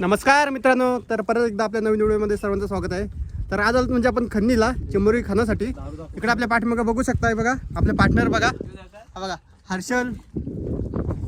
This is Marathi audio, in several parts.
नमस्कार मित्रांनो तर परत एकदा आपल्या नवीन व्हिडिओमध्ये सर्वांचं स्वागत आहे. तर आज आलो म्हणजे आपण खन्नीला चिंबोरी खाण्यासाठी. इकडे आपल्या पाठीमागं बघू शकताय बघा आपले पार्टनर बघा. हा बघा हर्षल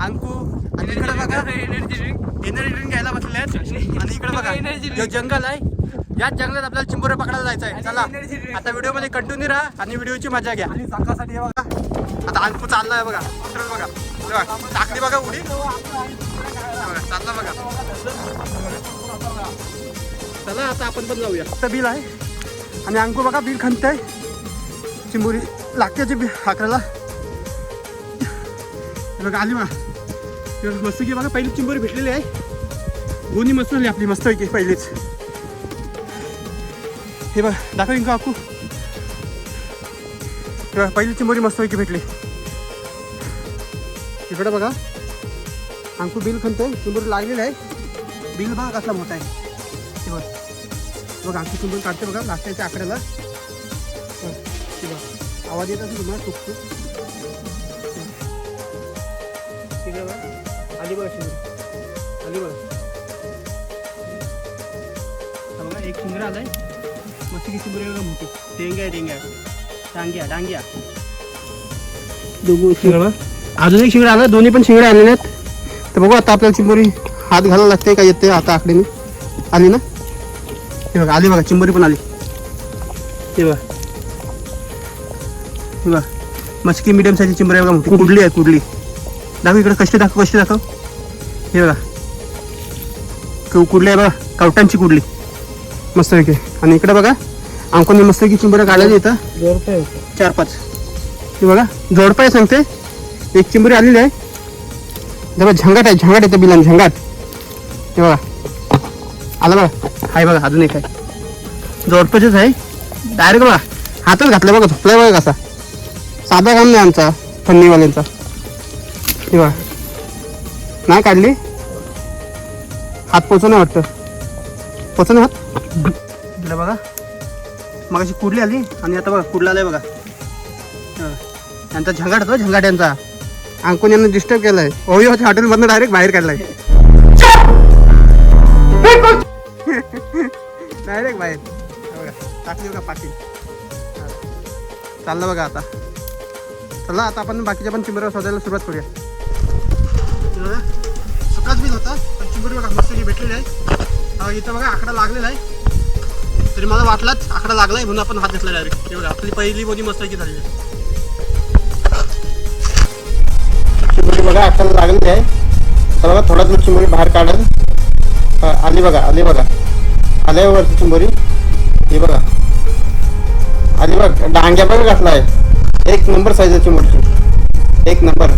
अंकू आणि इकडे बघा. एनर्जी ड्रिंक घ्यायला बसले आहेत आणि इकडे बघा जो जंगल आहे याच जंगलात आपल्याला चिंबोरे पकडायला जायचं आहे चला. आता व्हिडिओमध्ये कंटिन्यू राहा आणि व्हिडिओची मजा घ्या. बघा. आता अंकू चाललाय बघा. मित्रांनो बघा. बघा, टाकली बघा उडी. बघा, चालला बघा. चला आता आपण पण जाऊया. तर बिल आहे. आणि अंकू बघा बिल खणतंय. चिंबोरी लागते बी अकराला. हे बघा आली हे बघा, मस्त की बघा पहिली चिंबोरी भेटलेली आहे. दोन्ही मस्त झाली आपली मस्त की पहिलीच. हे बघ दाखवीन का अकू हे बघा पहिली चिंबोरी मस्त पैकी भेटली. इकडे बघा. अंकू बिल खणतोय चिंबोरी लागलेलं आहे. बिल बघा कसला मोठा आहे. हे बघ. बघ अंकू चिंबोरी काढते बघा लागत्याच्या आकड्याला. आवाज येत असेल तुम्हाला टुक अलिबाग ठीक आहे बघा एक शिंगरा आलाय. मस्त की शिंगडी बघा मोठी डेंग्या डेंग्या डांग्या डांग्या दोघं शिंगडा अजून एक शिंगडा आला दोन्ही पण शिंगडे आलेले आहेत तर बघू आता आपल्याला चिंबोरी हात घालायला लागते का येते आता आकडेने आली ना हे बघा आली बघा चिंबोरी पण आली हे बघा हे बघा मस्की मिडियम साईजची चिंबरी आहे बघा मोठी कुडली आहे कुडली दाखव इकडे कशी दाखव कशी दाखव हे बघा कु- कुडली आहे बघा कवटांची कुडली मस्त पैकी आणि इकडे बघा अंकोनी मस्त पैकी चिंबऱ्या काढायला येतं चार पाच. हे बघा जोडपाय सांगते. एक चिंबरी आलेली आहे. बघा झंगाट आहे झंगाट येतं बिलान झंगाट. हे बघा. आला बघा. हाय बघा अजून एक आहे. जोडपाचच आहे. डायरेक्ट बघा हातच घातला बघा झोपलाय बघा कसा. साधा काम नाही आमचा फन्नीवाल्यांचा हे बघा. नाही काढली. हात पोचव नाही वाटतं. पोचव हात. इकडे बघा. मग अशी कुडली आली? आणि आता बघा कुडला आलाय बघा. बघा. यांचा झंगाट होतो झंगाट यांचा अंकुन यांना डिस्टर्ब केलाय. ओयो हॉटेलमधनं डायरेक्ट बाहेर काढलाय. डायरेक्ट बाहेर. पाठी बघा टाकली बघा पाठी? चाललं बघा आता. चला आता आपण बाकीच्या पण चिंबऱ्या शोधायला सुरुवात करूया. हे. सुकाच बिल होता पण चिंबरी बघा मस्त भेटलेली आहे इथं बघा आकडा लागलेला आहे. तरी मला वाटलाच आकडा लागलाय म्हणून आपण हात घेतला डायरेक्ट एवढा बघा आपली पहिली बोली मस्त की झाली चिंबरी बघा आकडा लागलेली आहे. तर बघा थोडाच वेळ चिंबरी बाहेर काढेल. आली बघा आली बघा. आल्या वरती चिंबोरी हे बघा. आली बघ डांग्या पण घातला आहे. एक नंबर साईज चिंबोरीची एक नंबर.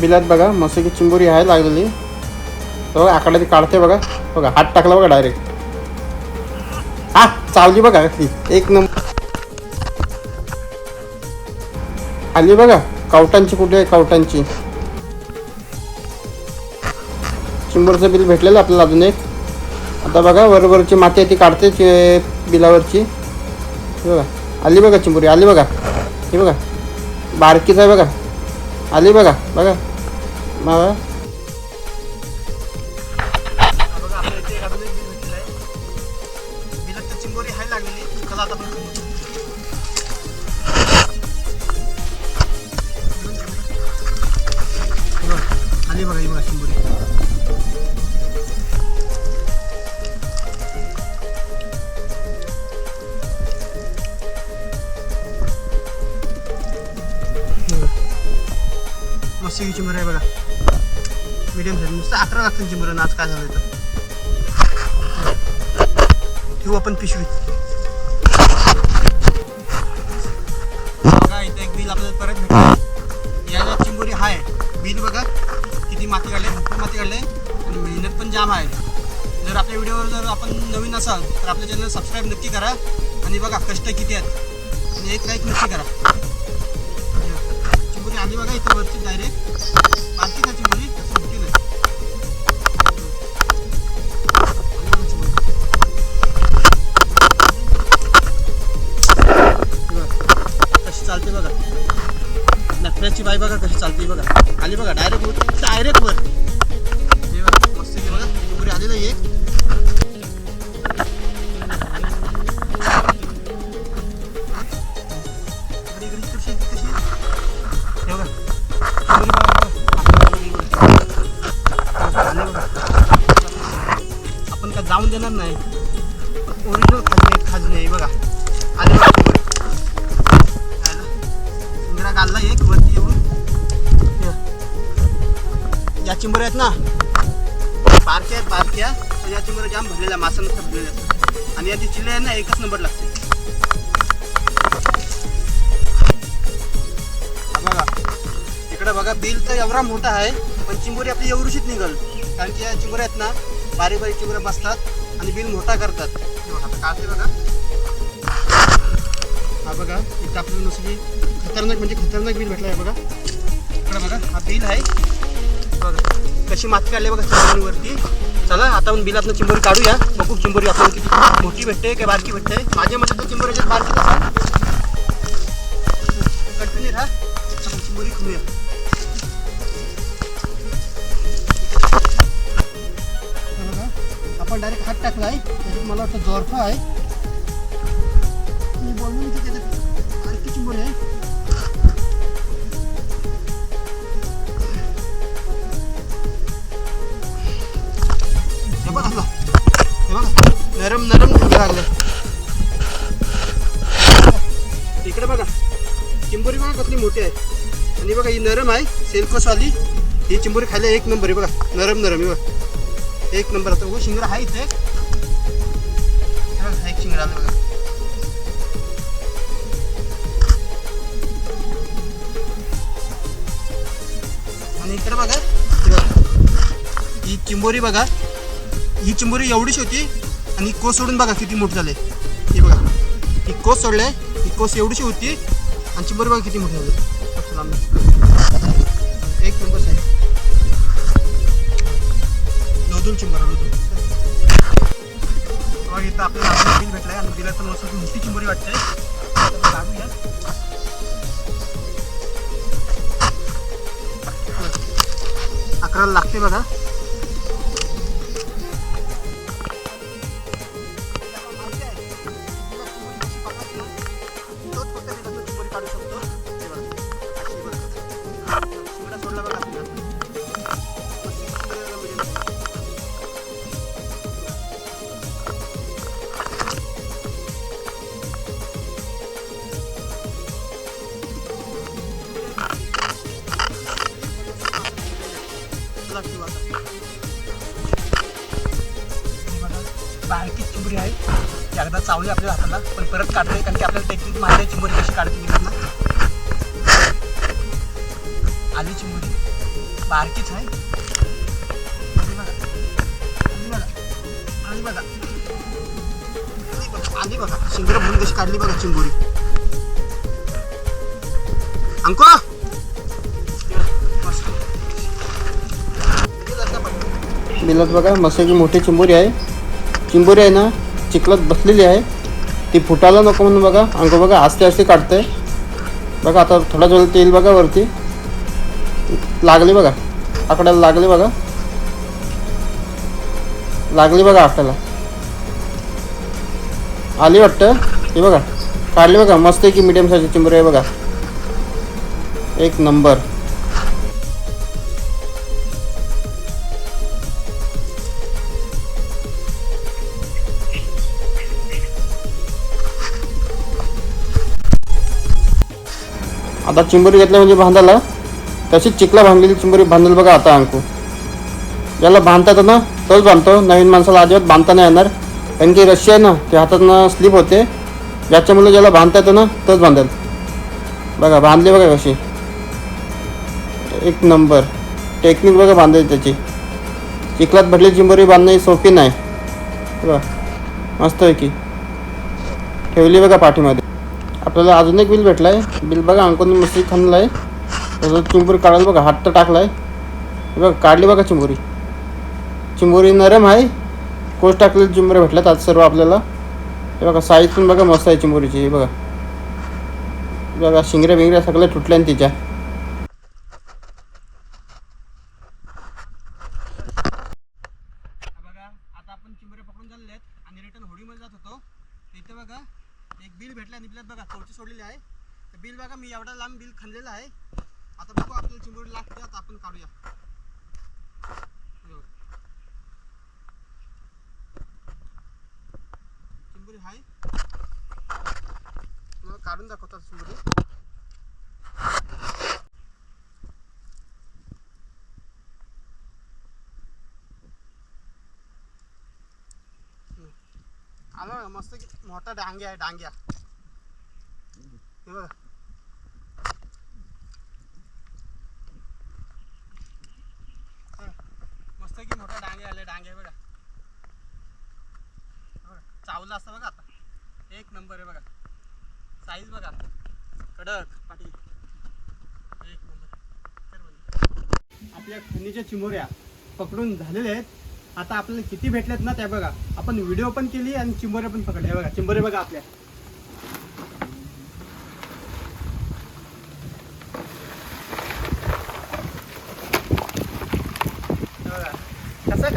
बिलात बघा मस्त की चिंबुरी आहे लागलेली. बघा आकडा ती काढते बघा. बघा हात टाकला बघा डायरेक्ट हा चावली बघा ती. एक नंबर आली बघा कावटांची कुठे आहे कावटांची? चिंबरचं बिल भेटलेलं आपल्याला अजून एक. आता बघा वरवरची माती आहे ती काढते बिलावरची. बघा आली बघा चिंबुरी आली बघा. हे बघा बारकीच आहे बघा. आली बघा बघा. बघा किती चिमर आहे बघा. मिडियम साईज नुसतं अकरा लागतील चिमरण आज काय झालं तर? ठेवू आपण पिशवीत. बघा इथं एक बिल आपल्याला परत भेटलं. याला चिंबोरी आहे बिल बघा किती माती काढले भरपूर माती काढले आणि मेहनत पण जाम आहे. जर आपल्या व्हिडिओवर जर आपण नवीन असाल तर आपल्या चॅनल सबस्क्राईब नक्की करा. आणि बघा कष्ट किती आहेत. आणि एक लाईक नक्की करा. आली बघा इथे वरती डायरेक्ट पार्किंगाची मुली चिंबोरी नाही कशी चालते बघा. नखऱ्याची बाई बघा कशी चालते बघा. आली बघा डायरेक्ट डायरेक्ट वर. बघा मस्त बघा चिंबोरी आलेलं आहे देणार नाही. ओरिजिनल खाजणे खाजणे आहे बघा. आले चिंबोरी. इंदिरा गालला एक वरती येऊन. या चिंबऱ्या आहेत ना? बारक्या आहेत बारक्या. तर या चिंबऱ्या जाम भरलेल्या मासा नुसतं भरलेल्या असतात आणि या चिल्ले ना एकच नंबर लागते बघा. इकडे बघा बिल तर एवढा मोठा आहे पण चिंबोरी आपली एवढीशीच निघल. कारण की या चिंबोऱ्या आहेत ना बारीक बारीक चिंबऱ्या बसतात. आणि बिल मोठा करतात. आता काढते बघा. हा बघा इथं आपल्याला नुसती खतरनाक म्हणजे खतरनाक बिल भेटला आहे बघा. इकडं बघा हा बिल आहे. बघा कशी माती काढली बघा चिंबोरीवरती. चला आता आपण बिलातनं चिंबोरी काढूया. बघू चिंबोरी आपण किती मोठी भेटते काय बारकी भेटते. माझ्या मते तर चिंबोरीच्यात बारकी असेल कंटिन्यू राहा आपण चिंबोरी खाऊया आपण डायरेक्ट हात टाकला आहे. त्याच्यात मला वाटतं जोरफा आहे. मी बोलून की त्याच्यात आणखी चिंबोरी आहे. नरम नरम लागलं. इकडे बघा. चिंबोरी बघा कसली मोठी आहे. आणि बघा ही नरम आहे. सेलकोसवाली ही चिंबोरी खायला एक नंबर आहे. बघा. नरम नरम आहे बघा. एक नंबर असतो हो शिंगरा आहे इथे. एक शिंगरा आला बघा. आणि इकडे बघा ही चिंबोरी बघा. ही चिंबोरी एवढीच होती आणि कोस सोडून बघा किती मोठी झाले हे बघा. ही कोस सोडले ही कोस एवढीशी होती आणि चिंबोरी बघा किती मोठी झाली. एक नंबर साईज लोदून चिंबोरा लोदून इथं आपल्याला आपलं बिल भेटलाय आणि बिलाचं मस्त मोठी चिंबरी वाटते आता अकराला लागते बघा. जी आहे ती अगदा चावली आपल्या हाताला पण परत काढते कारण की आपल्याला त्याची माहिती चिंबोरी कशी काढते निघत आली चिंबोरी. बारकीच आहे. आली बघा. आली बघा. शिंगर म्हणून कशी काढली बघा चिंबोरी. अंको बिलात बघा मस्त की मोठी चिंबोरी आहे. चिंबोरी आहे ना चिखलात बसलेली आहे. ती फुटायला नको म्हणून बघा. अंग बघा आस्ते आस्ते काढतंय. बघा आता थोडा वेळ तेल बघा वरती. लागली बघा. आकड्याला लागली बघा. लागली बघा आकड्याला. आली वाटतं? हे बघा. काढली बघा. मस्त आहे की मीडियम साईजची चिंबर आहे बघा. एक नंबर आता चिंबोरी घेतल्या म्हणजे बांधायला तशीच चिखला बांधलेली चिंबोरी बांधेल बघा आता अंकू. ज्याला बांधता येतं ना तोच बांधतो नवीन माणसाला अजिबात बांधता नाही येणार. कारण की रशी आहे ना ते हातातनं स्लिप होते. ज्याच्यामुळे ज्याला बांधता येतं ना तोच बांधेल बघा बांधली बघा कशी. एक नंबर. टेक्निक बघा बांधायची त्याची. चिखलात भरली चिंबोरी बांधणं ही सोपी नाही. बघा मस्त आहे की. ठेवली बघा पाठीमध्ये आपल्याला अजून एक बिल भेटला आहे बिल बघा अंकून मस्त खाल्लं आहे त्याचं चिंबोरी काढायला बघा हात तर टाकला आहे बघा काढली बघा चिंबोरी. चिंबोरी नरम आहे. कोच टाकलेली चिंबोरी भेटल्यात आज सर्व आपल्याला. हे बघा साईज पण बघा मस्त आहे चिंबोरीची हे बघा. बघा शिंगऱ्या बिंगऱ्या सगळ्या तुटल्या तिच्या बघा आता आपण चिंबरे पकडून झालेले आहेत आणि रिटर्न होडीमध्ये जात होतो तर इथे बघा एक बिल भेटला आणि बिलात बघा कवची सोडलेली आहे तर बिल बघा मी एवढा लांब बिल खाल्लेलं आहे. आता बघू आपल्याला चिंबोरी लागते आता आपण काढूया. हे चिंबोरी आहे. तुम्हाला काढून दाखवतात चिंबोरी. आलं मस्त की मोठा डांग्या आहे डांग्या. हे बघा हा, मस्त की मोठा डांगे आले डांगे बघा. हे चावलं असतं बघा आता. एक नंबर आहे बघा. साईज बघा. कडक पाठी एक नंबर. आपल्या खनिच्या चिमोऱ्या पकडून झालेल्या आहेत. आता आपल्याला किती भेटल्यात ना त्या बघा. आपण व्हिडिओ पण केली आणि चिंबोऱ्या पण पकडल्या बघा. चिंबोरे बघा आपल्या.